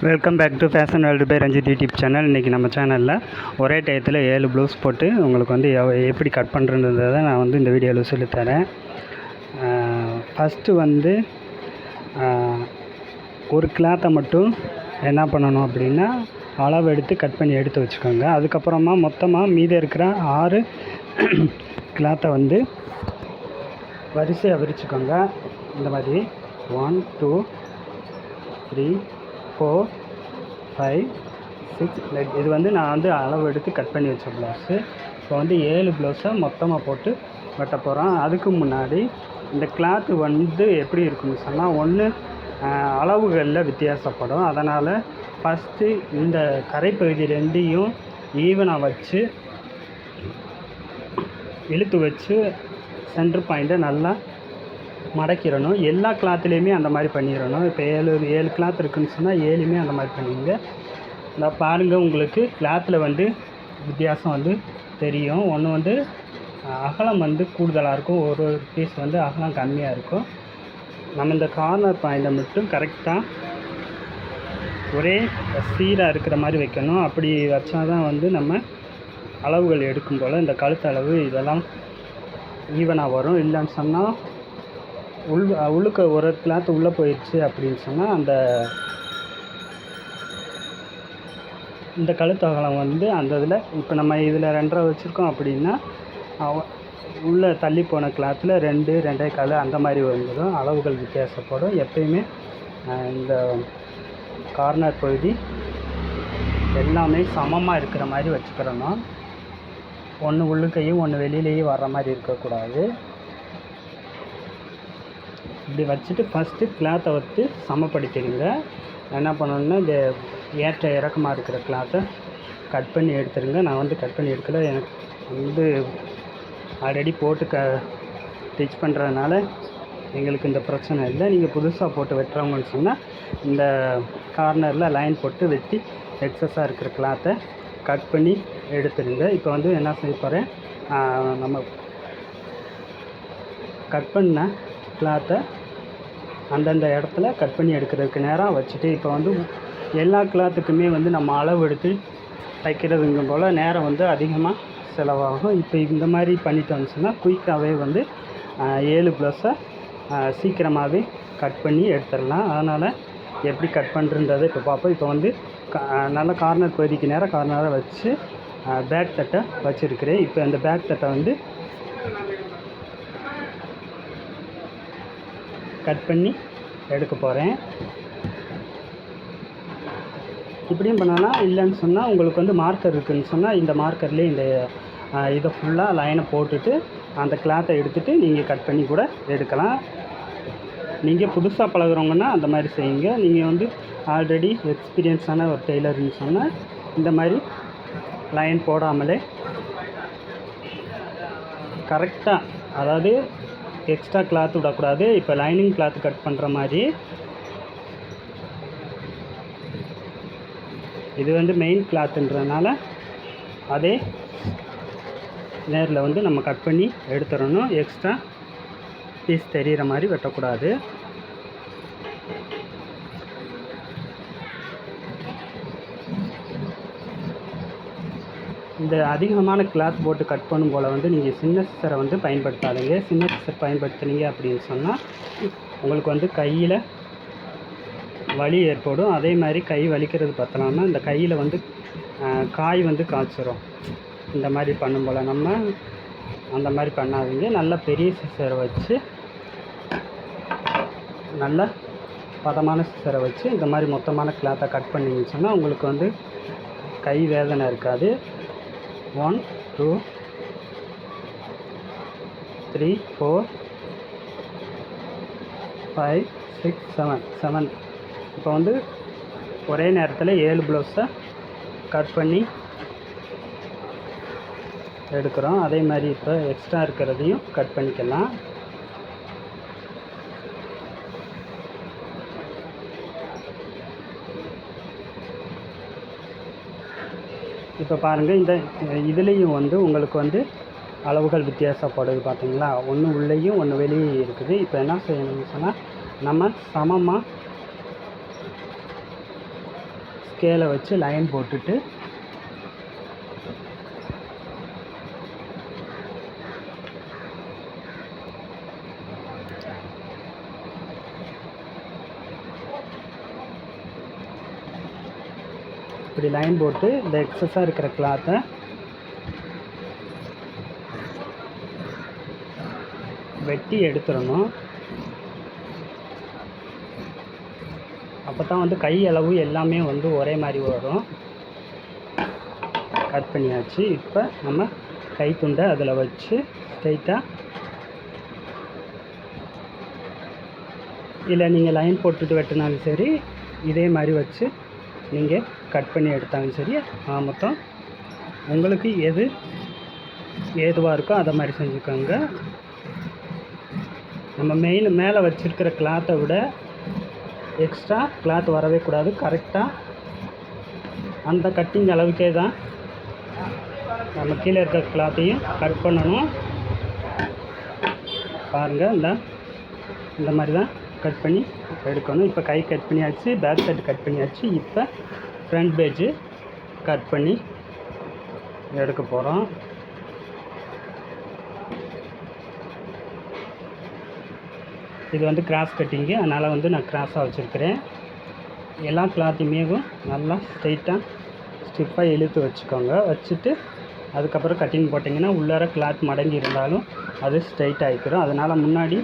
Welcome back to fashion world by Ranjith YouTube channel இன்றைக்கி நம்ம சேனலில் ஒரே டயத்தில் ஏழு ப்ளவுஸ் போட்டு உங்களுக்கு வந்து எவ- எப்படி கட் பண்ணுறன்றதை நான் வந்து இந்த வீடியோவில் சொல்லித்தரேன் ஃபஸ்ட்டு வந்து ஒரு கிளாத்தை மட்டும் என்ன பண்ணணும் அப்படின்னா அளவு எடுத்து கட் பண்ணி எடுத்து வச்சுக்கோங்க. அதுக்கப்புறமா மொத்தமாக மீதி இருக்கிற ஆறு கிளாத்தை வந்து வரிசையாக விரிச்சுக்கோங்க. இந்த மாதிரி. One two three four five six இது வந்து நான் வந்து அளவு எடுத்து கட் பண்ணி வச்ச ப்ளவுஸு இப்போ வந்து ஏழு ப்ளவுஸை மொத்தமாக போட்டு வெட்ட போகிறோம் அதுக்கு முன்னாடி இந்த கிளாத்து வந்து எப்படி இருக்குன்னு சொன்னால் ஒன்று அளவுகளில் வித்தியாசப்படும். அதனால் ஃபஸ்ட்டு இந்த கரைப்பகுதி ரெண்டையும் ஈவனாக வச்சு இழுத்து வச்சு சென்டர் பாயிண்ட்டை நல்லா மடக்கிடணும் எல்லா கிளாத்துலேயுமே அந்த மாதிரி பண்ணிடணும். இப்போ ஏழு ஏழு கிளாத் இருக்குன்னு சொன்னால் ஏழுமே அந்த மாதிரி பண்ணிடுங்க. இந்த பாருங்கள் உங்களுக்கு கிளாத்தில் வந்து வித்தியாசம் வந்து தெரியும். ஒன்று வந்து அகலம் வந்து கூடுதலாக இருக்கும். ஒரு ஒரு பீஸ் வந்து அகலம் கம்மியாக இருக்கும். நம்ம இந்த கார்னர் பாயிண்டை மட்டும் கரெக்டாக ஒரே சீராக இருக்கிற மாதிரி வைக்கணும். அப்படி வச்சா தான் வந்து நம்ம அளவுகள் எடுக்கும் போல் இந்த கழுத்தளவு இதெல்லாம் ஈவனாக வரும். இல்லைன்னு சொன்னால் உள் உள்ளுக்க ஒரு கிளாத் உள்ளே போயிடுச்சு அப்படின்னு சொன்னால் அந்த இந்த கழுத்து அகலம் வந்து அந்த இதில் இப்போ நம்ம இதில் ரெண்டரை வச்சுருக்கோம் அப்படின்னா உள்ளே தள்ளி போன கிளாத்தில் ரெண்டு ரெண்டே கால் அந்த மாதிரி வந்துடும். அளவுகள் வித்தியாசப்படும். எப்பயுமே இந்த கார்னர் பகுதி எல்லாமே சமமாக இருக்கிற மாதிரி வச்சுக்கிறணும். ஒன்று உள்ளுக்கையும் ஒன்று வெளியிலேயும் வர்ற மாதிரி இருக்கக்கூடாது. இப்படி வச்சுட்டு ஃபஸ்ட்டு கிளாத்தை வச்சு சமப்படுத்திடுங்க. என்ன பண்ணணுன்னா இந்த ஏற்ற இறக்கமாக இருக்கிற கிளாத்தை கட் பண்ணி எடுத்துருங்க நான் வந்து கட் பண்ணி எடுக்கல. எனக்கு வந்து ஆல்ரெடி போட்டு க ஸ்டிச் பண்ணுறதுனால எங்களுக்கு இந்த பிரச்சனை இல்லை. நீங்கள் புதுசாக போட்டு வெட்டுறவங்கன்னு சொன்னால் இந்த கார்னரில் லைன் போட்டு வெட்டி எக்ஸஸாக இருக்கிற கிளாத்தை கட் பண்ணி எடுத்துருங்க இப்போ வந்து என்ன செய்ய போகிறேன் நம்ம கட் பண்ண கிளாத்தை அந்தந்த இடத்துல கட் பண்ணி எடுக்கிறதுக்கு நேரம் வச்சுட்டு இப்போ வந்து எல்லா கிளாத்துக்குமே வந்து நம்ம அளவு எடுத்து தைக்கிறதுங்கும் போல் நேரம் வந்து அதிகமாக செலவாகும். இப்போ இந்த மாதிரி பண்ணிட்டு வந்துச்சுன்னா குயிக்காகவே வந்து ஏழு ப்ளஸை சீக்கிரமாகவே கட் பண்ணி எடுத்துடலாம். அதனால் எப்படி கட் பண்ணுறதை இப்போ பார்ப்போம். இப்போ வந்து நல்ல கார்னர் பகுதிக்கு நேராக கார்னராக வச்சு பேக் தட்டை வச்சுருக்கிறேன். இப்போ அந்த பேக் தட்டை வந்து கட் பண்ணி எடுக்க போகிறேன் இப்படியும் பண்ணலாம் இல்லைன்னு சொன்னால் உங்களுக்கு வந்து மார்க்கர் இருக்குதுன்னு சொன்னால் இந்த மார்க்கர்லேயே இந்த இதை ஃபுல்லாக லைனை போட்டுட்டு அந்த கிளாத்தை எடுத்துகிட்டு நீங்கள் கட் பண்ணி கூட எடுக்கலாம். நீங்கள் புதுசாக பழகுறவங்கன்னா அந்த மாதிரி செய்யுங்க. நீங்கள் வந்து ஆல்ரெடி எக்ஸ்பீரியன்ஸான ஒரு டெய்லர்னு சொன்னால் இந்த மாதிரி லைன் போடாமலே கரெக்டாக அதாவது எக்ஸ்ட்ரா கிளாத் விடக்கூடாது. இப்போ லைனிங் கிளாத் கட் பண்ணுற மாதிரி. இது வந்து மெயின் கிளாத்துன்றதுனால அதே நேரில் வந்து நம்ம கட் பண்ணி எடுத்துடணும். எக்ஸ்ட்ரா பீஸ் தெரிகிற மாதிரி வெட்டக்கூடாது. இந்த அதிகமான கிளாத் போட்டு கட் பண்ணும் போல் வந்து நீங்கள் சின்ன சிசரை வந்து பயன்படுத்தாதீங்க. சின்ன சிசர் பயன்படுத்துனீங்க அப்படின்னு சொன்னால் உங்களுக்கு வந்து கையில் வலி ஏற்படும். அதே மாதிரி கை வலிக்கிறது பார்த்தலாம்னா இந்த கையில் வந்து காய் வந்து காய்ச்சிரும். இந்த மாதிரி பண்ணும் போல் நம்ம அந்த மாதிரி பண்ணாதீங்க. நல்ல பெரிய சிசரை வச்சு நல்ல பதமான சிசரை வச்சு இந்த மாதிரி மொத்தமான கிளாத்தை கட் பண்ணிங்கன்னு சொன்னால் உங்களுக்கு வந்து கை வேதனை இருக்காது. One two three four five six seven seven இப்போ வந்து ஒரே நேரத்தில் ஏழு ப்ளவுஸை கட் பண்ணி எடுக்கிறோம். அதே மாதிரி இப்போ எக்ஸ்ட்ரா இருக்கிறதையும் கட் பண்ணிக்கலாம். இப்போ பாருங்கள் இந்த இதுலேயும் வந்து உங்களுக்கு வந்து அளவுகள் வித்தியாசப்படுது பார்த்தீங்களா ஒன்று உள்ளேயும் ஒன்று வெளியே இருக்குது. இப்போ என்ன செய்யணும்னு சொன்னால் நம்ம சமமாக ஸ்கேலை வச்சு லைன் போட்டுட்டு இப்படி லைன் போட்டு இந்த எக்ஸஸாக இருக்கிற கிளாத்தை வெட்டி எடுத்துடணும். அப்போ தான் வந்து கை அளவு எல்லாமே வந்து ஒரே மாதிரி வரும். கட் பண்ணியாச்சு. இப்போ நம்ம கை துண்டை அதில் வச்சு ஸ்ட்ரைட்டாக இல்லை நீங்கள் லைன் போட்டுட்டு வெட்டினாலும் சரி இதே மாதிரி வச்சு நீங்கள் கட் பண்ணி எடுத்தாலும் சரி ஆ, மொத்தம் உங்களுக்கு எது ஏதுவாக இருக்கோ அதை மாதிரி செஞ்சுக்கோங்க. நம்ம மெயின் மேலே வச்சுருக்கிற கிளாத்தை விட எக்ஸ்ட்ரா கிளாத் வரவே கூடாது. கரெக்டாக அந்த கட்டிங் அளவுக்கே தான் நம்ம கீழே இருக்கிற கிளாத்தையும் கட் பண்ணணும். பாருங்கள் இந்த இந்த மாதிரி தான் கட் பண்ணி எடுக்கணும். இப்போ கை கட் பண்ணியாச்சு பேக் சைடு கட் பண்ணியாச்சு. இப்போ ஃப்ரண்ட் பேஜு கட் பண்ணி எடுக்க போகிறோம் இது வந்து கிராஸ் கட்டிங்கு அதனால் வந்து நான் கிராஸாக வச்சுருக்கிறேன். எல்லா கிளாத்தையுமேவும் நல்லா ஸ்ட்ரைட்டாக ஸ்டிஃபாக இழுத்து வச்சுக்கோங்க. வச்சுட்டு அதுக்கப்புறம் கட்டிங் போட்டிங்கன்னா உள்ளார கிளாத் மடங்கி இருந்தாலும் அது ஸ்ட்ரைட் ஆகிக்கிறோம் அதனால் முன்னாடி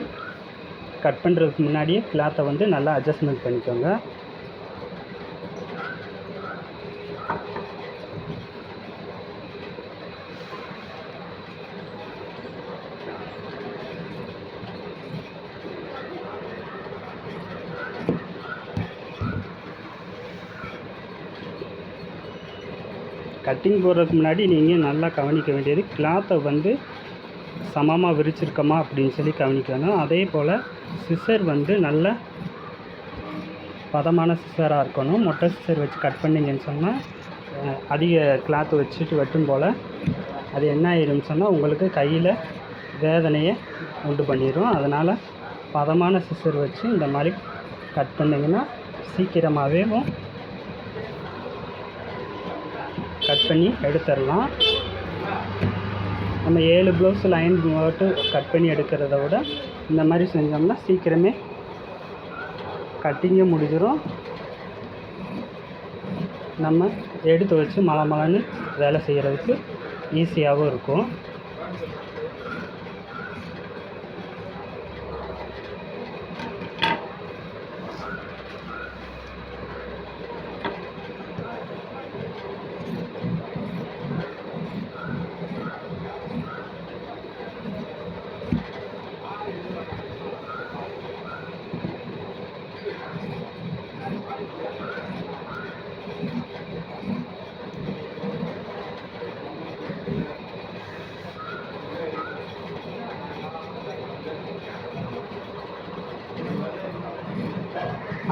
கட் பண்ணுறதுக்கு முன்னாடியே கிளாத்தை வந்து நல்லா அட்ஜஸ்ட்மெண்ட் பண்ணிக்கோங்க. கட்டிங் போடுறதுக்கு முன்னாடி நீங்கள் நல்லா கவனிக்க வேண்டியது கிளாத்தை வந்து சமமாக விரிச்சிருக்கோமா அப்படின்னு சொல்லி கவனிக்கணும் அதே போல் சிசர் வந்து நல்ல பதமான சிசராக இருக்கணும். மொட்டை சிசர் வச்சு கட் பண்ணிங்கன்னு சொன்னால் அதிக கிளாத் வச்சுட்டு வெட்டும் போல் அது என்ன ஆயிரும்னு சொன்னால் உங்களுக்கு கையில் வேதனையை உண்டு பண்ணிடும் அதனால் பதமான சிசர் வச்சு இந்த மாதிரி கட் பண்ணிங்கன்னா சீக்கிரமாகவும் கட் பண்ணி எடுத்துடலாம். நம்ம ஏழு ப்ளவுஸ் லைன் மட்டும் கட் பண்ணி எடுக்கிறத விட இந்த மாதிரி செஞ்சோம்னா சீக்கிரமே கட்டிங்கே முடிஞ்சிடும் நம்ம எடுத்து வச்சு மழை மழைன்னு வேலை செய்கிறதுக்கு ஈஸியாகவும் இருக்கும்.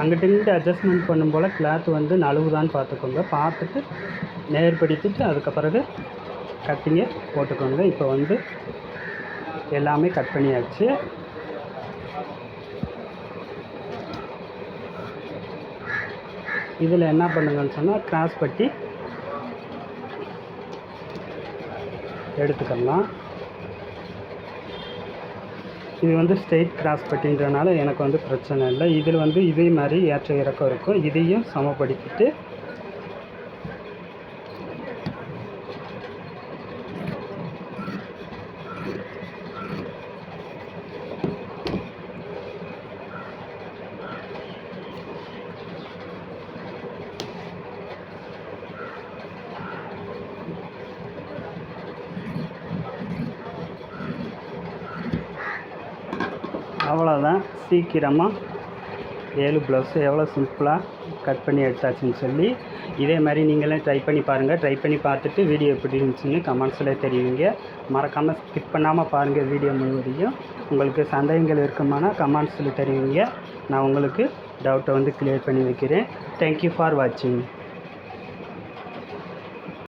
அங்கிட்ட இங்கிட்டு அட்ஜஸ்ட்மெண்ட் பண்ணும் போல் கிளாத் வந்து நழுவுதான்னு பார்த்துக்கோங்க. பார்த்துட்டு நேர்படுத்திட்டு அதுக்கு பிறகு கட்டிங்கை போட்டுக்கோங்க. இப்போ வந்து எல்லாமே கட் பண்ணியாச்சு. இதில் என்ன பண்ணுங்கன்னு சொன்னால் கிராஸ் பட்டி எடுத்துக்கலாம். இது வந்து ஸ்ட்ரெயிட் கிராஸ் பட்டின்றனால எனக்கு வந்து பிரச்சனை இல்லை. இதில் வந்து இதே மாதிரி ஏற்ற இறக்கம் இருக்கும். இதையும் சமப்படுத்திட்டு அவ்வளோதான். சீக்கிரமாக ஏழு ப்ளவுஸு எவ்வளோ சிம்பிளாக கட் பண்ணி எடுத்தாச்சுன்னு சொல்லி இதே மாதிரி நீங்களே ட்ரை பண்ணி பாருங்கள் ட்ரை பண்ணி பார்த்துட்டு வீடியோ எப்படி இருந்துச்சுன்னு கமெண்ட்ஸில் தெரிவிங்க. மறக்காமல் ஸ்கிப் பண்ணாமல் பாருங்கள் வீடியோ முழுவதையும். உங்களுக்கு சந்தேகங்கள் இருக்குமானா கமெண்ட்ஸில் தெரியுங்க நான் உங்களுக்கு டவுட்டை வந்து கிளியர் பண்ணி வைக்கிறேன். தேங்க்யூ ஃபார் வாட்சிங்